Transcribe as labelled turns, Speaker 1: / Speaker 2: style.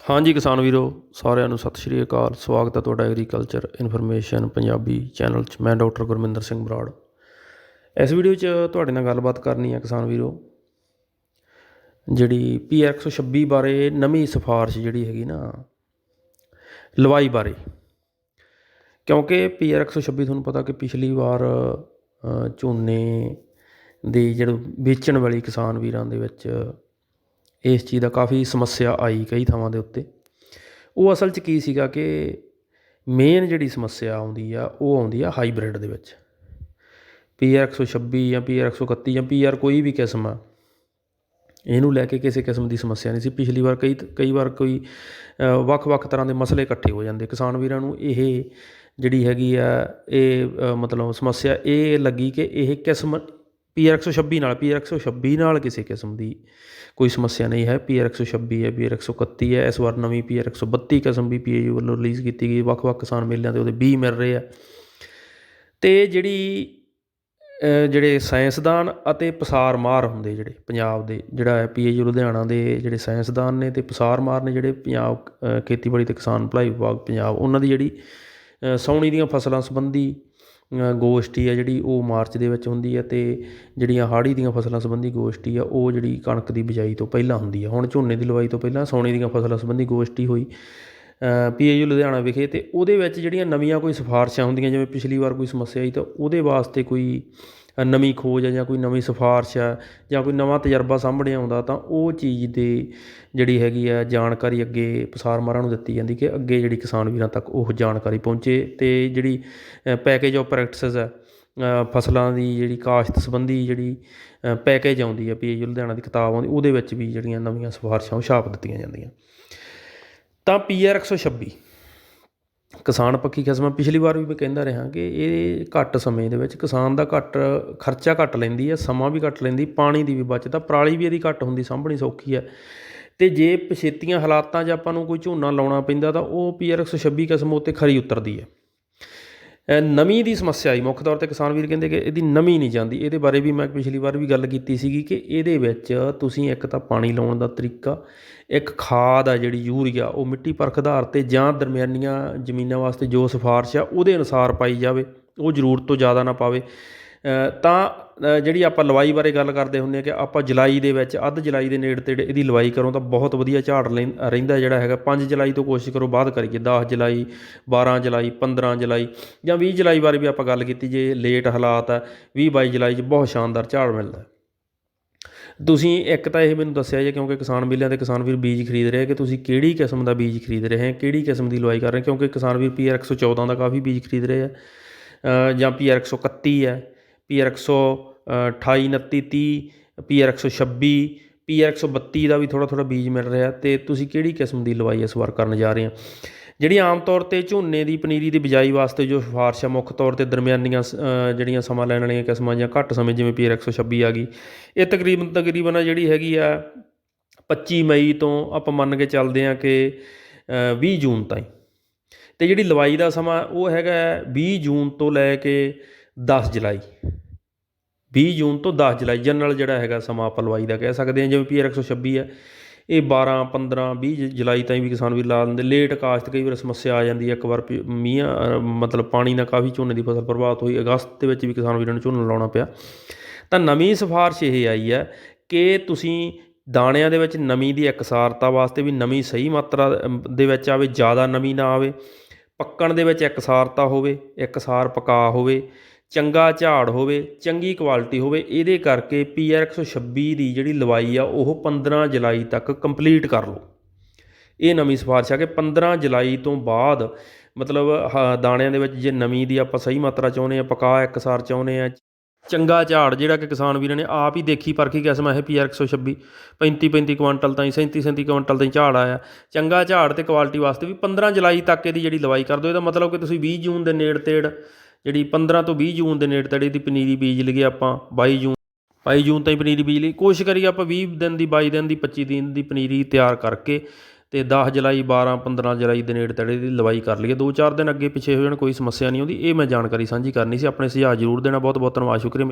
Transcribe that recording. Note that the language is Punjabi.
Speaker 1: ਹਾਂਜੀ ਕਿਸਾਨ ਵੀਰੋ, ਸਾਰਿਆਂ ਨੂੰ ਸਤਿ ਸ਼੍ਰੀ ਅਕਾਲ। ਸਵਾਗਤ ਹੈ ਤੁਹਾਡਾ ਐਗਰੀਕਲਚਰ ਇਨਫੋਰਮੇਸ਼ਨ ਪੰਜਾਬੀ ਚੈਨਲ 'ਚ। ਮੈਂ ਡਾਕਟਰ ਗੁਰਮਿੰਦਰ ਸਿੰਘ ਬਰਾੜ। ਇਸ ਵੀਡੀਓ 'ਚ ਤੁਹਾਡੇ ਨਾਲ ਗੱਲਬਾਤ ਕਰਨੀ ਹੈ ਕਿਸਾਨ ਵੀਰੋ, ਜਿਹੜੀ ਪੀਆਰ 126 ਬਾਰੇ ਨਵੀਂ ਸਿਫਾਰਿਸ਼ ਜਿਹੜੀ ਹੈਗੀ ਨਾ, ਲਵਾਈ ਬਾਰੇ। ਕਿਉਂਕਿ ਪੀਆਰ 126 ਤੁਹਾਨੂੰ ਪਤਾ ਕਿ ਪਿਛਲੀ ਵਾਰ ਝੋਨੇ ਦੀ ਜਿਹੜੇ ਵੇਚਣ ਵਾਲੀ ਕਿਸਾਨ ਵੀਰਾਂ ਦੇ ਵਿੱਚ ਇਸ ਚੀਜ਼ ਦਾ ਕਾਫੀ ਸਮੱਸਿਆ ਆਈ ਕਈ ਥਾਵਾਂ ਦੇ ਉੱਤੇ। ਉਹ ਅਸਲ 'ਚ ਕੀ ਸੀਗਾ ਕਿ ਮੇਨ ਜਿਹੜੀ ਸਮੱਸਿਆ ਆਉਂਦੀ ਆ, ਉਹ ਆਉਂਦੀ ਆ ਹਾਈਬ੍ਰਿਡ ਦੇ ਵਿੱਚ। ਪੀਆਰ 126 ਜਾਂ ਪੀਆਰ 131 ਜਾਂ ਪੀਆਰ ਕੋਈ ਵੀ ਕਿਸਮ ਆ, ਇਹਨੂੰ ਲੈ ਕੇ ਕਿਸੇ ਕਿਸਮ ਦੀ ਸਮੱਸਿਆ ਨਹੀਂ ਸੀ। ਪਿਛਲੀ ਵਾਰ ਕਈ ਕਈ ਵਾਰ ਕੋਈ ਵੱਖ-ਵੱਖ ਤਰ੍ਹਾਂ ਦੇ ਮਸਲੇ ਇਕੱਠੇ ਹੋ ਜਾਂਦੇ। ਕਿਸਾਨ ਵੀਰਾਂ ਨੂੰ ਇਹ ਜਿਹੜੀ ਹੈਗੀ ਆ, ਇਹ ਮਤਲਬ ਸਮੱਸਿਆ ਇਹ ਲੱਗੀ ਕਿ ਇਹ ਕਿਸਮ ਪੀਆਰ 126 ਨਾਲ ਪੀਆਰ 126 ਨਾਲ ਕਿਸੇ ਕਿਸਮ ਦੀ ਕੋਈ ਸਮੱਸਿਆ ਨਹੀਂ ਹੈ। ਪੀਆਰ 126 ਹੈ ਪੀਆਰ 131 ਹੈ ਇਸ ਵਾਰ ਨਵੀਂ ਪੀਆਰ 132 ਕਿਸਮ ਵੀ ਪੀਏਯੂ ਵੱਲੋਂ ਰਿਲੀਜ਼ ਕੀਤੀ ਗਈ। ਵੱਖ-ਵੱਖ ਕਿਸਾਨ ਮੇਲਿਆਂ 'ਤੇ ਉਹਦੇ 20 ਮਿਲ ਰਹੇ ਆ। ਤੇ ਜਿਹੜੀ ਜਿਹੜੇ ਸਾਇੰਸਦਾਨ ਅਤੇ ਪਸਾਰ ਮਾਰ ਹੁੰਦੇ ਜਿਹੜੇ ਪੰਜਾਬ ਦੇ ਜਿਹੜਾ ਹੈ ਪੀਏਯੂ ਲੁਧਿਆਣਾ ਦੇ ਜਿਹੜੇ ਸਾਇੰਸਦਾਨ ਨੇ ਤੇ ਪਸਾਰ ਮਾਰ ਨੇ ਜਿਹੜੇ ਪੰਜਾਬ ਖੇਤੀਬਾੜੀ ਤੇ ਕਿਸਾਨ ਭਲਾਈ ਵਿਭਾਗ ਪੰਜਾਬ ਉਹਨਾਂ ਦੀ ਜਿਹੜੀ ਅ, ਸਾਉਣੀ ਦੀਆਂ ਫਸਲਾਂ ਸੰਬੰਧੀ ਗੋਸ਼ਟੀ ਆ ਜਿਹੜੀ ਉਹ ਮਾਰਚ ਦੇ ਵਿੱਚ ਹੁੰਦੀ ਹੈ ਅਤੇ ਜਿਹੜੀਆਂ ਹਾੜੀ ਦੀਆਂ ਫਸਲਾਂ ਸੰਬੰਧੀ ਗੋਸ਼ਟੀ ਆ, ਉਹ ਜਿਹੜੀ ਕਣਕ ਦੀ ਬਿਜਾਈ ਤੋਂ ਪਹਿਲਾਂ ਹੁੰਦੀ ਆ। ਹੁਣ ਝੋਨੇ ਦੀ ਲਵਾਈ ਤੋਂ ਪਹਿਲਾਂ ਸੋਨੇ ਦੀਆਂ ਫਸਲਾਂ ਸੰਬੰਧੀ ਗੋਸ਼ਟੀ ਹੋਈ। ਪੀਏਯੂ ਲੁਧਿਆਣਾ ਵਿਖੇ ਅਤੇ ਉਹਦੇ ਵਿੱਚ ਜਿਹੜੀਆਂ ਨਵੀਆਂ ਕੋਈ ਸਿਫਾਰਸ਼ਾਂ ਹੁੰਦੀਆਂ, ਜਿਵੇਂ ਪਿਛਲੀ ਵਾਰ ਕੋਈ ਸਮੱਸਿਆ ਆਈ ਤਾਂ ਉਹਦੇ ਵਾਸਤੇ ਕੋਈ ਨਵੀਂ ਖੋਜ ਹੈ ਜਾਂ ਕੋਈ ਨਵੀਂ ਸਿਫਾਰਿਸ਼ ਹੈ ਜਾਂ ਕੋਈ ਨਵਾਂ ਤਜਰਬਾ ਸਾਹਮਣੇ ਆਉਂਦਾ ਤਾਂ ਉਹ ਚੀਜ਼ ਦੀ ਜਿਹੜੀ ਹੈਗੀ ਆ ਜਾਣਕਾਰੀ ਅੱਗੇ ਪਸਾਰ ਮਾਰਾਂ ਨੂੰ ਦਿੱਤੀ ਜਾਂਦੀ ਕਿ ਅੱਗੇ ਜਿਹੜੀ ਕਿਸਾਨ ਵੀਰਾਂ ਤੱਕ ਉਹ ਜਾਣਕਾਰੀ ਪਹੁੰਚੇ ਅਤੇ ਜਿਹੜੀ ਪੈਕੇਜ ਆਫ ਪ੍ਰੈਕਟਿਸਸ ਹੈ ਫਸਲਾਂ ਦੀ ਜਿਹੜੀ ਕਾਸ਼ਤ ਸੰਬੰਧੀ ਜਿਹੜੀ ਪੈਕੇਜ ਆਉਂਦੀ ਹੈ ਪੀਏਯੂ ਲੁਧਿਆਣਾ ਦੀ ਕਿਤਾਬ ਆਉਂਦੀ, ਉਹਦੇ ਵਿੱਚ ਵੀ ਜਿਹੜੀਆਂ ਨਵੀਆਂ ਸਿਫਾਰਿਸ਼ਾਂ ਉਹ ਛਾਪ ਦਿੱਤੀਆਂ ਜਾਂਦੀਆਂ। ਤਾਂ ਪੀਆਰ 126 ਕਿਸਾਨ ਪੱਖੀ ਕਿਸਮ ਆ। ਪਿਛਲੀ ਵਾਰ ਵੀ ਮੈਂ ਕਹਿੰਦਾ ਰਿਹਾ ਕਿ ਇਹ ਘੱਟ ਸਮੇਂ ਦੇ ਵਿੱਚ ਕਿਸਾਨ ਦਾ ਘੱਟ ਖਰਚਾ ਘੱਟ ਲੈਂਦੀ ਹੈ ਸਮਾਂ ਵੀ ਘੱਟ ਲੈਂਦੀ, ਪਾਣੀ ਦੀ ਵੀ ਬਚਤ ਆ, ਪਰਾਲੀ ਵੀ ਇਹਦੀ ਘੱਟ ਹੁੰਦੀ, ਸਾਂਭਣੀ ਸੌਖੀ ਹੈ ਤੇ ਜੇ ਪਛੇਤੀਆਂ ਹਾਲਾਤਾਂ 'ਚ ਆਪਾਂ ਨੂੰ ਕੋਈ ਝੋਨਾ ਲਾਉਣਾ ਪੈਂਦਾ ਤਾਂ ਉਹ ਪੀਆਰ 126 ਕਿਸਮ ਉੱਤੇ ਖਰੀ ਉਤਰਦੀ ਹੈ ਨਮੀ ਦੀ ਸਮੱਸਿਆ ਆਈ। ਮੁੱਖ ਤੌਰ ਤੇ ਕਿਸਾਨ ਵੀਰ ਕਹਿੰਦੇ ਕਿ ਇਹਦੀ ਨਮੀ ਨਹੀਂ ਜਾਂਦੀ। ਇਹਦੇ ਬਾਰੇ ਵੀ ਮੈਂ ਪਿਛਲੀ ਵਾਰ ਵੀ ਗੱਲ ਕੀਤੀ ਸੀਗੀ ਕਿ ਇਹਦੇ ਵਿੱਚ ਤੁਸੀਂ ਇੱਕ ਤਾਂ ਪਾਣੀ ਲਾਉਣ ਦਾ ਤਰੀਕਾ, ਇੱਕ ਖਾਦ ਆ ਜਿਹੜੀ ਯੂਰੀਆ, ਉਹ ਮਿੱਟੀ ਪਰਖ ਆਧਾਰ ਤੇ ਜਾਂ ਦਰਮਿਆਨੀਆਂ ਜ਼ਮੀਨਾਂ ਵਾਸਤੇ ਜੋ ਸਿਫਾਰਿਸ਼ ਆ ਉਹਦੇ ਅਨੁਸਾਰ ਪਾਈ ਜਾਵੇ। ਉਹ ਜ਼ਰੂਰਤ ਤੋਂ ਜ਼ਿਆਦਾ ਨਾ ਪਾਵੇ। ਤਾਂ ਜਿਹੜੀ ਆਪਾਂ ਲਵਾਈ ਬਾਰੇ ਗੱਲ ਕਰਦੇ ਹੁੰਦੇ ਆ ਕਿ ਆਪਾਂ ਜੁਲਾਈ ਦੇ ਵਿੱਚ ਅੱਧ ਜੁਲਾਈ ਦੇ ਨੇੜੇ ਤੇੜੇ ਇਹਦੀ ਲਵਾਈ ਕਰੋ ਤਾਂ ਬਹੁਤ ਵਧੀਆ ਝਾੜ ਲੈਂ- ਰਹਿੰਦਾ ਜਿਹੜਾ ਹੈਗਾ। 5 ਜੁਲਾਈ ਤੋਂ ਕੋਸ਼ਿਸ਼ ਕਰੋ ਬਾਅਦ ਕਰੀਏ। 10 ਜੁਲਾਈ 12 ਜੁਲਾਈ 15 ਜੁਲਾਈ ਜਾਂ 20 ਜੁਲਾਈ ਬਾਰੇ ਵੀ ਆਪਾਂ ਗੱਲ ਕੀਤੀ ਜੇ ਲੇਟ ਹਾਲਾਤ ਆ 20 22 ਜੁਲਾਈ 'ਚ ਬਹੁਤ ਸ਼ਾਨਦਾਰ ਝਾੜ ਮਿਲਦਾ। ਤੁਸੀਂ ਇੱਕ ਤਾਂ ਇਹ ਮੈਨੂੰ ਦੱਸਿਆ ਜੇ ਕਿਉਂਕਿ ਕਿਸਾਨ ਮੇਲਿਆਂ ਤੇ ਕਿਸਾਨ ਵੀਰ ਬੀਜ ਖਰੀਦ ਰਹੇ ਕਿ ਤੁਸੀਂ ਕਿਹੜੀ ਕਿਸਮ ਦਾ ਬੀਜ ਖਰੀਦ ਰਹੇ ਹੈ ਕਿਹੜੀ ਕਿਸਮ ਦੀ ਲਵਾਈ ਕਰ ਰਹੇ ਕਿਉਂਕਿ ਕਿਸਾਨ ਵੀਰ ਪੀਆਰ 114 ਦਾ ਕਾਫੀ ਬੀਜ ਖਰੀਦ ਰਹੇ ਆ ਅ, ਜਾਂ ਪੀਆਰ 131 ਹੈ ਪੀ ਐਕਸੌ ਅਠਾਈ ਉਨੱਤੀ ਤੀਹ ਪੀ ਆਰ ਇੱਕ ਸੌ ਛੱਬੀ ਪੀ ਆਰ ਇੱਕ ਸੌ ਬੱਤੀ ਦਾ ਵੀ ਥੋੜ੍ਹਾ ਥੋੜ੍ਹਾ ਬੀਜ ਮਿਲ ਰਿਹਾ ਅਤੇ ਤੁਸੀਂ ਕਿਹੜੀ ਕਿਸਮ ਦੀ ਲਵਾਈ ਇਸ ਵਾਰ ਕਰਨ ਜਾ ਰਹੇ ਆ ਜਿਹੜੀ ਆਮ ਤੌਰ ਤੇ ਝੋਨੇ ਦੀ ਪਨੀਰੀ ਦੀ ਬਿਜਾਈ ਵਾਸਤੇ ਜੋ ਸਿਫਾਰਿਸ਼ ਆ ਮੁੱਖ ਤੌਰ ਤੇ ਦਰਮਿਆਨੀਆਂ ਸ- ਜਿਹੜੀਆਂ ਸਮਾਂ ਲੈਣ ਵਾਲੀਆਂ ਕਿਸਮਾਂ ਜਾਂ ਘੱਟ ਸਮੇਂ ਜਿਵੇਂ ਪੀਆਰ 126 ਆ ਗਈ ਇਹ ਤਕਰੀਬਨ ਤਕਰੀਬਨ ਆ ਜਿਹੜੀ ਹੈਗੀ ਆ 25 ਮਈ ਤੋਂ ਆਪਾਂ ਮੰਨ ਕੇ ਚੱਲਦੇ ਆ ਕਿ ਅ, 20 ਜੂਨ ਤਾਈਂ। ਤੇ ਜਿਹੜੀ ਲਵਾਈ ਦਾ ਸਮਾਂ ਉਹ ਹੈਗਾ 20 ਜੂਨ ਤੋਂ ਲੈ ਕੇ ਦਸ ਜੁਲਾਈ। ਵੀਹ ਜੂਨ ਤੋਂ ਦਸ ਜੁਲਾਈ, ਜਨਰਲ ਜਿਹੜਾ ਹੈਗਾ ਸਮਾਂ ਆਪਾਂ ਲਵਾਈ ਦਾ ਕਹਿ ਸਕਦੇ ਹਾਂ, ਜਿਵੇਂ ਪੀਆਰ 126 ਹੈ। ਇਹ 12 15 20 ਜੁਲਾਈ ਤਾਈਂ ਵੀ ਕਿਸਾਨ ਵੀ ਲਾ ਦਿੰਦੇ। ਲੇਟ ਕਾਸ਼ਤ ਕਈ ਵਾਰ ਸਮੱਸਿਆ ਆ ਜਾਂਦੀ ਹੈ। ਇੱਕ ਵਾਰ ਪ- ਮੀਂਹ ਮਤਲਬ ਪਾਣੀ ਨਾਲ ਕਾਫੀ ਝੋਨੇ ਦੀ ਫਸਲ ਪ੍ਰਭਾਵਿਤ ਹੋਈ। ਅਗਸਤ ਦੇ ਵਿੱਚ ਵੀ ਕਿਸਾਨ ਵੀਰਾਂ ਨੂੰ ਝੋਨਾ ਲਾਉਣਾ ਪਿਆ। ਤਾਂ ਨਵੀਂ ਸਿਫਾਰਿਸ਼ ਇਹ ਆਈ ਹੈ ਕਿ ਤੁਸੀਂ ਦਾਣਿਆਂ ਦੇ ਵਿੱਚ ਨਮੀ ਦੀ ਇਕਸਾਰਤਾ ਵਾਸਤੇ ਵੀ ਨਮੀ ਸਹੀ ਮਾਤਰਾ ਦੇ ਵਿੱਚ ਆਵੇ, ਜ਼ਿਆਦਾ ਨਮੀ ਨਾ ਆਵੇ। ਪੱਕਣ ਦੇ ਵਿੱਚ ਇਕਸਾਰਤਾ ਹੋਵੇ, ਇਕਸਾਰ ਪਕਾ ਹੋਵੇ। ਚੰਗਾ ਝਾੜ ਹੋਵੇ, ਚੰਗੀ ਕੁਆਲਿਟੀ ਹੋਵੇ, ਇਹਦੇ ਕਰਕੇ ਪੀਆਰ 126 ਦੀ ਜਿਹੜੀ ਲਵਾਈ ਆ, ਉਹ 15 ਜੁਲਾਈ ਤੱਕ ਕੰਪਲੀਟ ਕਰ ਲਓ। ਇਹ ਨਵੀਂ ਸਿਫਾਰਿਸ਼ ਆ ਕਿ 15 ਜੁਲਾਈ ਤੋਂ ਬਾਅਦ ਮਤਲਬ, ਹ- ਦਾਣਿਆਂ ਦੇ ਵਿੱਚ ਜੇ ਨਵੀਂ ਦੀ ਆਪਾਂ ਸਹੀ ਮਾਤਰਾ ਚਾਹੁੰਦੇ ਆ, ਪਕਾ ਇਕਸਾਰ ਚਾਹੁੰਦੇ ਆ, ਚੰਗਾ ਝਾੜ ਜਿਹੜਾ ਕਿ ਕਿਸਾਨ ਵੀਰਾਂ ਨੇ ਆਪ ਹੀ ਦੇਖੀ ਪਰਖੀ ਕਿਸਮ ਹੈ ਪੀਆਰ 126 35 35 ਕੁਇੰਟਲ ਤਾਈਂ 37 37 ਕੁਇੰਟਲ ਤਾਈਂ ਝਾੜ ਆਇਆ। ਚੰਗਾ ਝਾੜ ਤੇ ਕੁਆਲਿਟੀ ਵਾਸਤੇ ਵੀ 15 ਜੁਲਾਈ ਤੱਕ ਇਹਦੀ ਜਿਹੜੀ ਲਵਾਈ ਕਰ ਦਿਓ, ਇਹਦਾ ਮਤਲਬ ਕਿ ਤੁਸੀਂ 20 ਜੂਨ ਦੇ ਨੇੜ ਤੇੜ ਜਿਹੜੀ 15 ਤੋਂ 20 ਜੂਨ ਦੇ ਨੇੜੇ ਤੇੜੇ ਦੀ ਪਨੀਰੀ ਬੀਜ ਲਈਏ ਆਪਾਂ 22 ਜੂਨ। 22 ਜੂਨ ਤਾਈਂ ਪਨੀਰੀ ਬੀਜ ਲਈ। ਕੋਸ਼ਿਸ਼ ਕਰੀਏ ਆਪਾਂ 20 ਦਿਨ ਦੀ 22 ਦਿਨ ਦੀ 25 ਦਿਨ ਦੀ ਪਨੀਰੀ ਤਿਆਰ ਕਰਕੇ ਤੇ 10 ਜੁਲਾਈ 12 15 ਜੁਲਾਈ ਦੇ ਨੇੜੇ ਤੇੜੇ ਦੀ ਲਵਾਈ ਕਰ ਲਈਏ। 2-4 ਦਿਨ ਅੱਗੇ ਪਿੱਛੇ ਹੋ ਜਾਣ, ਕੋਈ ਸਮੱਸਿਆ ਨਹੀਂ ਆਉਂਦੀ। ਇਹ ਮੈਂ ਜਾਣਕਾਰੀ ਸਾਂਝੀ ਕਰਨੀ ਸੀ। ਆਪਣੇ ਸੁਝਾਅ ਜ਼ਰੂਰ ਦੇਣਾ। ਬਹੁਤ ਬਹੁਤ ਧੰਨਵਾਦ। ਸ਼ੁਕਰੀਆ।